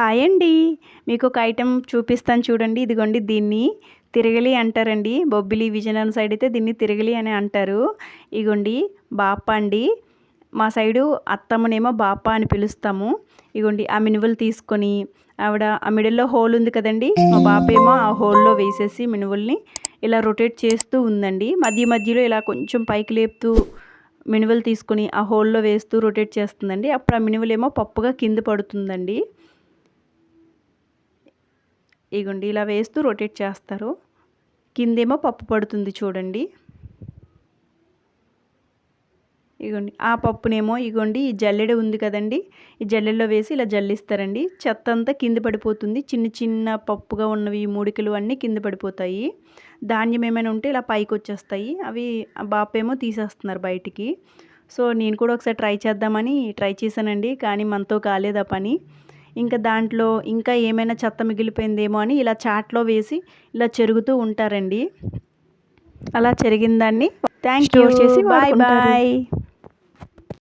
Hi అండి. మీకు ఒక ఐటెం చూపిస్తాను చూడండి. ఇదిగోండి దీన్ని తిరగలి అంటారండి. బొబ్బిలి విజయనగరం సైడ్ అయితే దీన్ని తిరగలి అని అంటారు. ఇగోండి బాప అండి. మా సైడు అత్తమ్మనేమో బాప అని పిలుస్తాము. ఇగోండి ఆ మినువులు తీసుకొని ఆవిడ ఆ మిడిల్లో హోల్ ఉంది కదండి. మా బాప ఏమో ఆ హోల్లో వేసేసి మినువుల్ని ఇలా రొటేట్ చేస్తూ ఉందండి. మధ్య మధ్యలో ఇలా కొంచెం పైకి లేపుతూ మినువులు తీసుకొని ఆ హోల్లో వేస్తూ రొటేట్ చేస్తుందండి. అప్పుడు ఆ మినువులేమో పప్పుగా కింద పడుతుందండి. ఇగోండి ఇలా వేస్తూ రొటేట్ చేస్తారు. కిందేమో పప్పు పడుతుంది చూడండి. ఇగోండి ఆ పప్పునేమో ఇగోండి ఈ జల్లెడ ఉంది కదండి. ఈ జల్లెడలో వేసి ఇలా జల్లిస్తారండి. చెత్త అంతా కింద పడిపోతుంది. చిన్న చిన్న పప్పుగా ఉన్నవి మూడికలు అన్నీ కింద పడిపోతాయి. ధాన్యం ఏమైనా ఉంటే ఇలా పైకి వచ్చేస్తాయి. అవి బాపేమో తీసేస్తున్నారు బయటికి. సో నేను కూడా ఒకసారి ట్రై చేద్దామని ట్రై చేశానండి. కానీ మనతో కాలేదు ఆ పని. ఇంకా దాంట్లో ఇంకా ఏమైనా చెత్త మిగిలిపోయిందేమో అని ఇలా చాట్లో వేసి ఇలా చెరుగుతూ ఉంటారండి. అలా చెరిగిన దాన్ని థ్యాంక్ యూ చేసి బాయ్ బాయ్